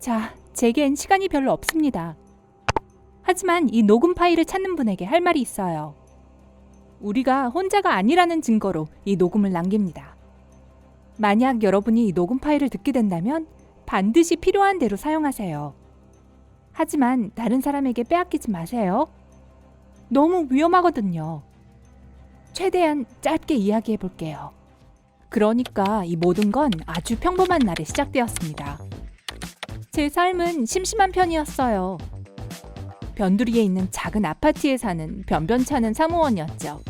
자, 제겐 시간이 별로 없습니다. 하지만 이 녹음 파일을 찾는 분에게 할 말이 있어요. 우리가 혼자가 아니라는 증거로 이 녹음을 남깁니다. 만약 여러분이 이 녹음 파일을 듣게 된다면 반드시 필요한 대로 사용하세요. 하지만 다른 사람에게 빼앗기지 마세요. 너무 위험하거든요. 최대한 짧게 이야기해 볼게요. 그러니까 이 모든 건 아주 평범한 날에 시작되었습니다. 제 삶은 심심한 편이었어요. 변두리에 있는 작은 아파트에 사는 변변찮은 사무원이었죠.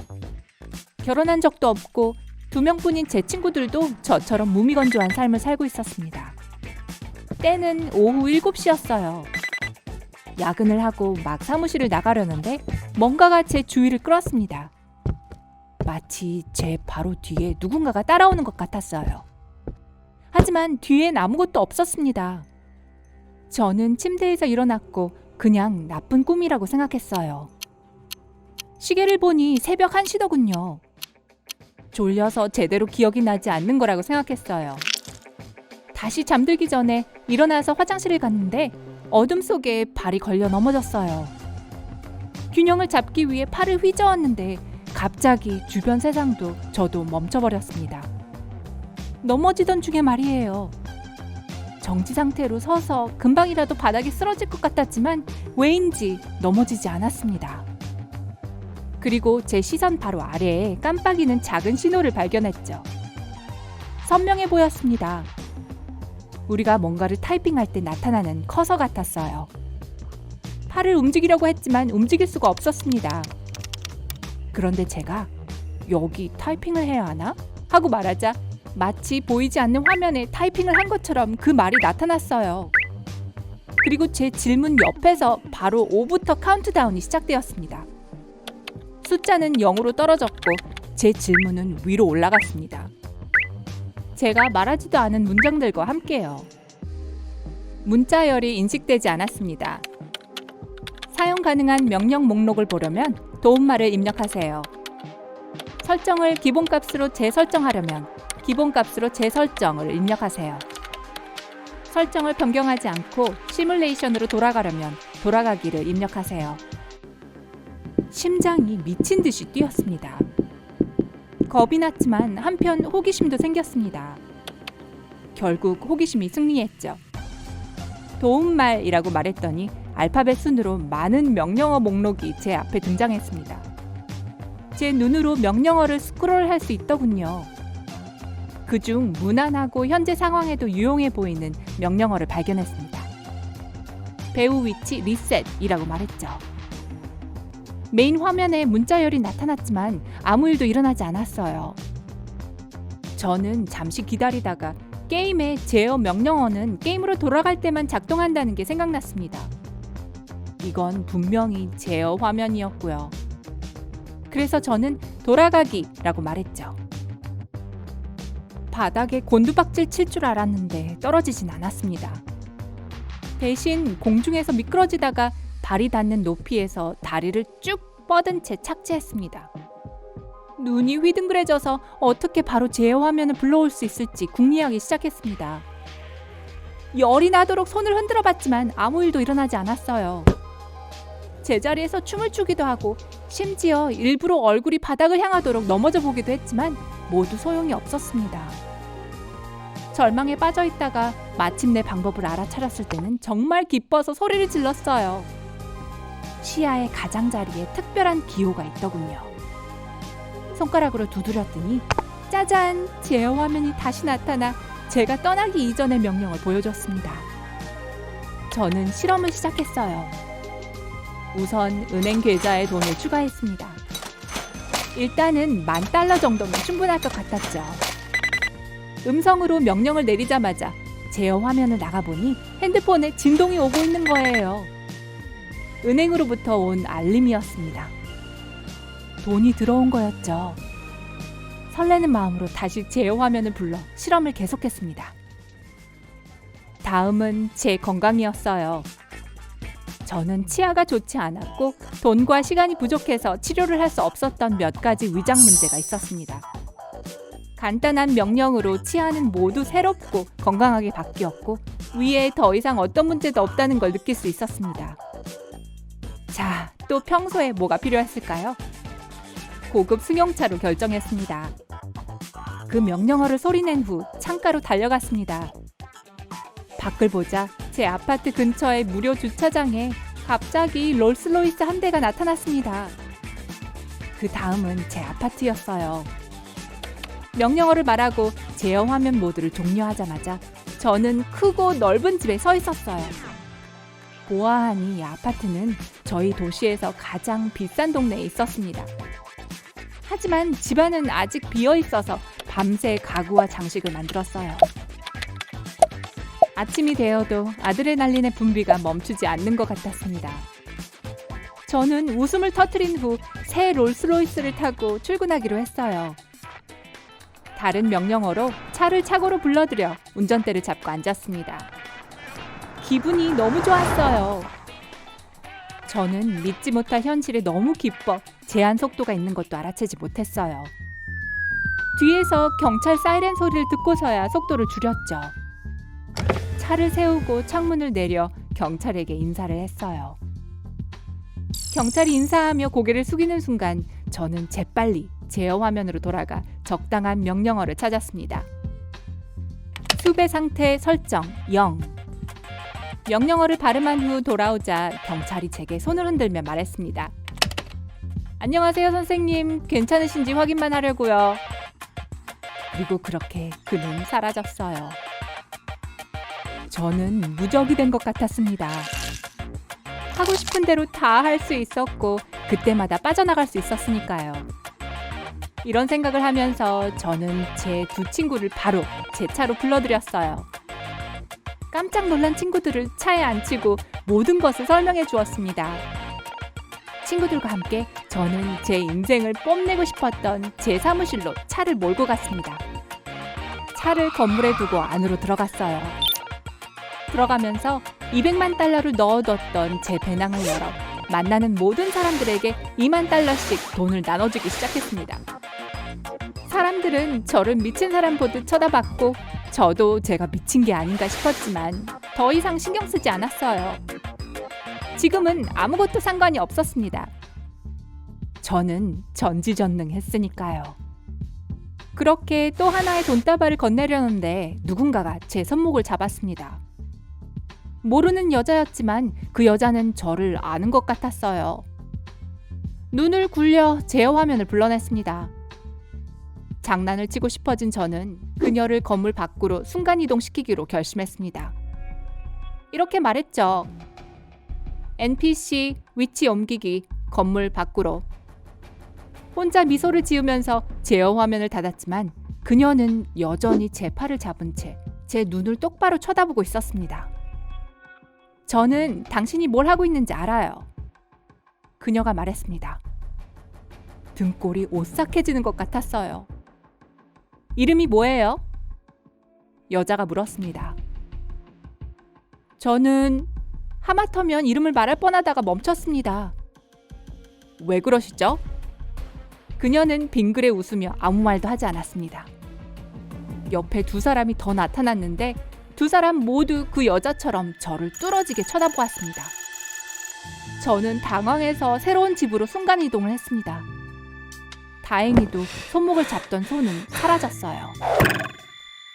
결혼한 적도 없고 두 명뿐인 제 친구들도 저처럼 무미건조한 삶을 살고 있었습니다. 때는 오후 7시였어요. 야근을 하고 막 사무실을 나가려는데 뭔가가 제 주위를 끌었습니다. 마치 제 바로 뒤에 누군가가 따라오는 것 같았어요. 하지만 뒤엔 아무것도 없었습니다. 저는 침대에서 일어났고 그냥 나쁜 꿈이라고 생각했어요. 시계를 보니 새벽 1시더군요. 졸려서 제대로 기억이 나지 않는 거라고 생각했어요. 다시 잠들기 전에 일어나서 화장실을 갔는데 어둠 속에 발이 걸려 넘어졌어요. 균형을 잡기 위해 팔을 휘저었는데 갑자기 주변 세상도 저도 멈춰버렸습니다. 넘어지던 중에 말이에요. 정지 상태로 서서 금방이라도 바닥에 쓰러질 것 같았지만 왜인지 넘어지지 않았습니다. 그리고 제 시선 바로 아래에 깜빡이는 작은 신호를 발견했죠. 선명해 보였습니다. 우리가 뭔가를 타이핑할 때 나타나는 커서 같았어요. 팔을 움직이려고 했지만 움직일 수가 없었습니다. 그런데 제가 여기 타이핑을 해야 하나? 하고 말하자 마치 보이지 않는 화면에 타이핑을 한 것처럼 그 말이 나타났어요. 그리고 제 질문 옆에서 바로 5부터 카운트다운이 시작되었습니다. 숫자는 0으로 떨어졌고 제 질문은 위로 올라갔습니다. 제가 말하지도 않은 문장들과 함께요. 문자열이 인식되지 않았습니다. 사용 가능한 명령 목록을 보려면 도움말을 입력하세요. 설정을 기본값으로 재설정하려면 기본값으로 재설정을 입력하세요. 설정을 변경하지 않고 시뮬레이션으로 돌아가려면 돌아가기를 입력하세요. 심장이 미친 듯이 뛰었습니다. 겁이 났지만 한편 호기심도 생겼습니다. 결국 호기심이 승리했죠. 도움말이라고 말했더니 알파벳 순으로 많은 명령어 목록이 제 앞에 등장했습니다. 제 눈으로 명령어를 스크롤할 수 있더군요. 그중 무난하고 현재 상황에도 유용해 보이는 명령어를 발견했습니다. 배우 위치 리셋이라고 말했죠. 메인 화면에 문자열이 나타났지만 아무 일도 일어나지 않았어요. 저는 잠시 기다리다가 게임의 제어 명령어는 게임으로 돌아갈 때만 작동한다는 게 생각났습니다. 이건 분명히 제어 화면이었고요. 그래서 저는 돌아가기라고 말했죠. 바닥에 곤두박질 칠 줄 알았는데 떨어지진 않았습니다. 대신 공중에서 미끄러지다가 발이 닿는 높이에서 다리를 쭉 뻗은 채 착지했습니다. 눈이 휘둥그레져서 어떻게 바로 제 화면을 불러올 수 있을지 궁리하기 시작했습니다. 열이 나도록 손을 흔들어 봤지만 아무 일도 일어나지 않았어요. 제자리에서 춤을 추기도 하고 심지어 일부러 얼굴이 바닥을 향하도록 넘어져 보기도 했지만 모두 소용이 없었습니다. 절망에 빠져 있다가 마침내 방법을 알아차렸을 때는 정말 기뻐서 소리를 질렀어요. 시야의 가장자리에 특별한 기호가 있더군요. 손가락으로 두드렸더니 짜잔! 제어 화면이 다시 나타나 제가 떠나기 이전의 명령을 보여줬습니다. 저는 실험을 시작했어요. 우선 은행 계좌에 돈을 추가했습니다. 일단은 만 달러 정도면 충분할 것 같았죠. 음성으로 명령을 내리자마자 제어 화면을 나가보니 핸드폰에 진동이 오고 있는 거예요. 은행으로부터 온 알림이었습니다. 돈이 들어온 거였죠. 설레는 마음으로 다시 제어 화면을 불러 실험을 계속했습니다. 다음은 제 건강이었어요. 저는 치아가 좋지 않았고 돈과 시간이 부족해서 치료를 할 수 없었던 몇 가지 위장 문제가 있었습니다. 간단한 명령으로 치아는 모두 새롭고 건강하게 바뀌었고 위에 더 이상 어떤 문제도 없다는 걸 느낄 수 있었습니다. 자, 또 평소에 뭐가 필요했을까요? 고급 승용차로 결정했습니다. 그 명령어를 소리낸 후 창가로 달려갔습니다. 밖을 보자 제 아파트 근처의 무료 주차장에 갑자기 롤스로이스 한 대가 나타났습니다. 그 다음은 제 아파트였어요. 명령어를 말하고 제어 화면 모드를 종료하자마자 저는 크고 넓은 집에 서 있었어요. 보아하니 이 아파트는 저희 도시에서 가장 비싼 동네에 있었습니다. 하지만 집안은 아직 비어 있어서 밤새 가구와 장식을 만들었어요. 아침이 되어도 아드레날린의 분비가 멈추지 않는 것 같았습니다. 저는 웃음을 터트린 후 새 롤스로이스를 타고 출근하기로 했어요. 다른 명령어로 차를 차고로 불러들여 운전대를 잡고 앉았습니다. 기분이 너무 좋았어요. 저는 믿지 못할 현실에 너무 기뻐 제한 속도가 있는 것도 알아채지 못했어요. 뒤에서 경찰 사이렌 소리를 듣고서야 속도를 줄였죠. 차를 세우고 창문을 내려 경찰에게 인사를 했어요. 경찰이 인사하며 고개를 숙이는 순간 저는 재빨리 제어 화면으로 돌아가 적당한 명령어를 찾았습니다. 수배 상태 설정 0. 명령어를 발음한 후 돌아오자 경찰이 제게 손을 흔들며 말했습니다. 안녕하세요, 선생님. 괜찮으신지 확인만 하려고요. 그리고 그렇게 그는 사라졌어요. 저는 무적이 된 것 같았습니다. 하고 싶은 대로 다 할 수 있었고 그때마다 빠져나갈 수 있었으니까요. 이런 생각을 하면서 저는 제 두 친구를 바로 제 차로 불러들였어요. 깜짝 놀란 친구들을 차에 앉히고 모든 것을 설명해 주었습니다. 친구들과 함께 저는 제 인생을 뽐내고 싶었던 제 사무실로 차를 몰고 갔습니다. 차를 건물에 두고 안으로 들어갔어요. 들어가면서 200만 달러를 넣어뒀던 제 배낭을 열어 만나는 모든 사람들에게 2만 달러씩 돈을 나눠주기 시작했습니다. 사람들은 저를 미친 사람 보듯 쳐다봤고 저도 제가 미친 게 아닌가 싶었지만 더 이상 신경 쓰지 않았어요. 지금은 아무것도 상관이 없었습니다. 저는 전지전능했으니까요. 그렇게 또 하나의 돈다발을 건네려는데 누군가가 제 손목을 잡았습니다. 모르는 여자였지만 그 여자는 저를 아는 것 같았어요. 눈을 굴려 제어 화면을 불러냈습니다. 장난을 치고 싶어진 저는 그녀를 건물 밖으로 순간이동시키기로 결심했습니다. 이렇게 말했죠. NPC 위치 옮기기 건물 밖으로. 혼자 미소를 지으면서 제어 화면을 닫았지만 그녀는 여전히 제 팔을 잡은 채 제 눈을 똑바로 쳐다보고 있었습니다. 저는 당신이 뭘 하고 있는지 알아요. 그녀가 말했습니다. 등골이 오싹해지는 것 같았어요. 이름이 뭐예요? 여자가 물었습니다. 저는 하마터면 이름을 말할 뻔하다가 멈췄습니다. 왜 그러시죠? 그녀는 빙그레 웃으며 아무 말도 하지 않았습니다. 옆에 두 사람이 더 나타났는데 두 사람 모두 그 여자처럼 저를 뚫어지게 쳐다보았습니다. 저는 당황해서 새로운 집으로 순간 이동을 했습니다. 다행히도 손목을 잡던 손은 사라졌어요.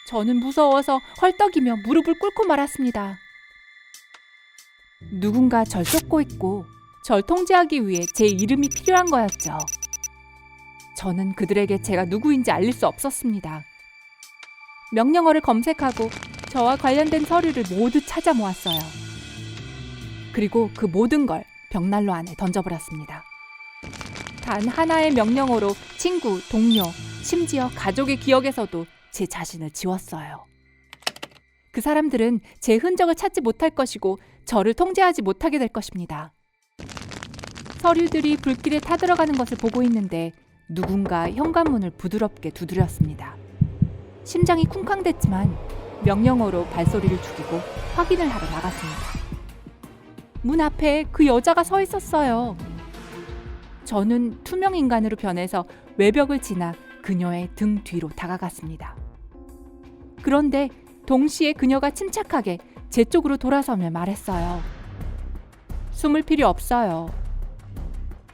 저는 무서워서 헐떡이며 무릎을 꿇고 말았습니다. 누군가 절 쫓고 있고 절 통제하기 위해 제 이름이 필요한 거였죠. 저는 그들에게 제가 누구인지 알릴 수 없었습니다. 명령어를 검색하고 저와 관련된 서류를 모두 찾아 모았어요. 그리고 그 모든 걸 벽난로 안에 던져버렸습니다. 단 하나의 명령어로 친구, 동료, 심지어 가족의 기억에서도 제 자신을 지웠어요. 그 사람들은 제 흔적을 찾지 못할 것이고 저를 통제하지 못하게 될 것입니다. 서류들이 불길에 타들어가는 것을 보고 있는데 누군가 현관문을 부드럽게 두드렸습니다. 심장이 쿵쾅댔지만 명령어로 발소리를 죽이고 확인을 하러 나갔습니다. 문 앞에 그 여자가 서 있었어요. 저는 투명 인간으로 변해서 외벽을 지나 그녀의 등 뒤로 다가갔습니다. 그런데 동시에 그녀가 침착하게 제 쪽으로 돌아서며 말했어요. 숨을 필요 없어요.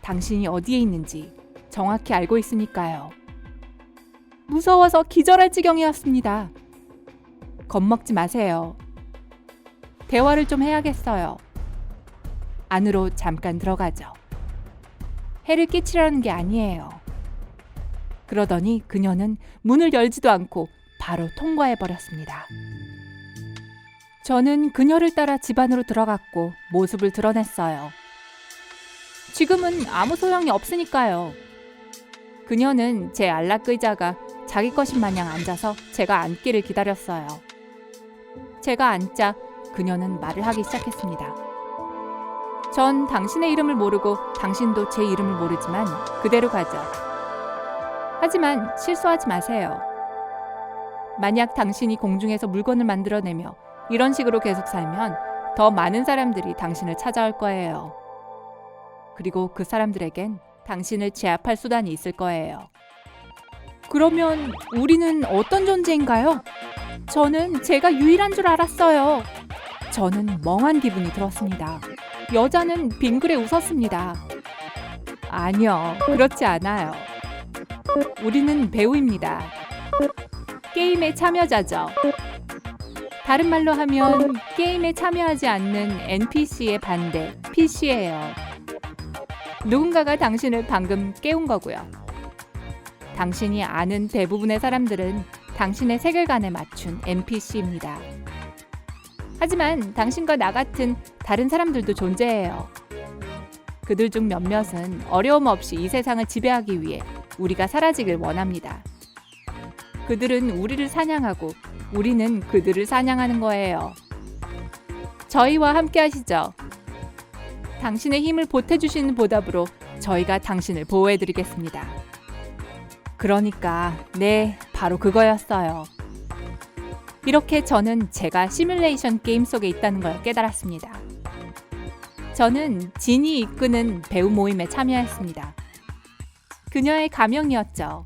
당신이 어디에 있는지 정확히 알고 있으니까요. 무서워서 기절할 지경이었습니다. 겁먹지 마세요. 대화를 좀 해야겠어요. 안으로 잠깐 들어가죠. 해를 끼치라는 게 아니에요. 그러더니 그녀는 문을 열지도 않고 바로 통과해 버렸습니다. 저는 그녀를 따라 집 안으로 들어갔고 모습을 드러냈어요. 지금은 아무 소용이 없으니까요. 그녀는 제 안락 의자가 자기 것인 마냥 앉아서 제가 앉기를 기다렸어요. 제가 앉자 그녀는 말을 하기 시작했습니다. 전 당신의 이름을 모르고 당신도 제 이름을 모르지만 그대로 가죠. 하지만 실수하지 마세요. 만약 당신이 공중에서 물건을 만들어내며 이런 식으로 계속 살면 더 많은 사람들이 당신을 찾아올 거예요. 그리고 그 사람들에겐 당신을 제압할 수단이 있을 거예요. 그러면 우리는 어떤 존재인가요? 저는 제가 유일한 줄 알았어요. 저는 멍한 기분이 들었습니다. 여자는 빙그레 웃었습니다. 아니요, 그렇지 않아요. 우리는 배우입니다. 게임의 참여자죠. 다른 말로 하면 게임에 참여하지 않는 NPC의 반대, PC예요. 누군가가 당신을 방금 깨운 거고요. 당신이 아는 대부분의 사람들은 당신의 세계관에 맞춘 NPC입니다. 하지만 당신과 나 같은 다른 사람들도 존재해요. 그들 중 몇몇은 어려움 없이 이 세상을 지배하기 위해 우리가 사라지길 원합니다. 그들은 우리를 사냥하고 우리는 그들을 사냥하는 거예요. 저희와 함께 하시죠. 당신의 힘을 보태주시는 보답으로 저희가 당신을 보호해드리겠습니다. 그러니까, 네, 바로 그거였어요. 이렇게 저는 제가 시뮬레이션 게임 속에 있다는 걸 깨달았습니다. 저는 진이 이끄는 배우 모임에 참여했습니다. 그녀의 가명이었죠.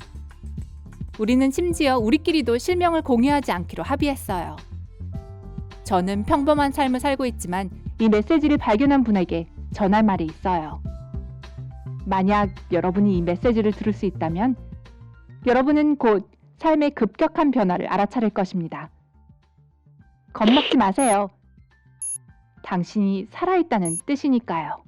우리는 심지어 우리끼리도 실명을 공유하지 않기로 합의했어요. 저는 평범한 삶을 살고 있지만 이 메시지를 발견한 분에게 전할 말이 있어요. 만약 여러분이 이 메시지를 들을 수 있다면 여러분은 곧 삶의 급격한 변화를 알아차릴 것입니다. 겁먹지 마세요. 당신이 살아있다는 뜻이니까요.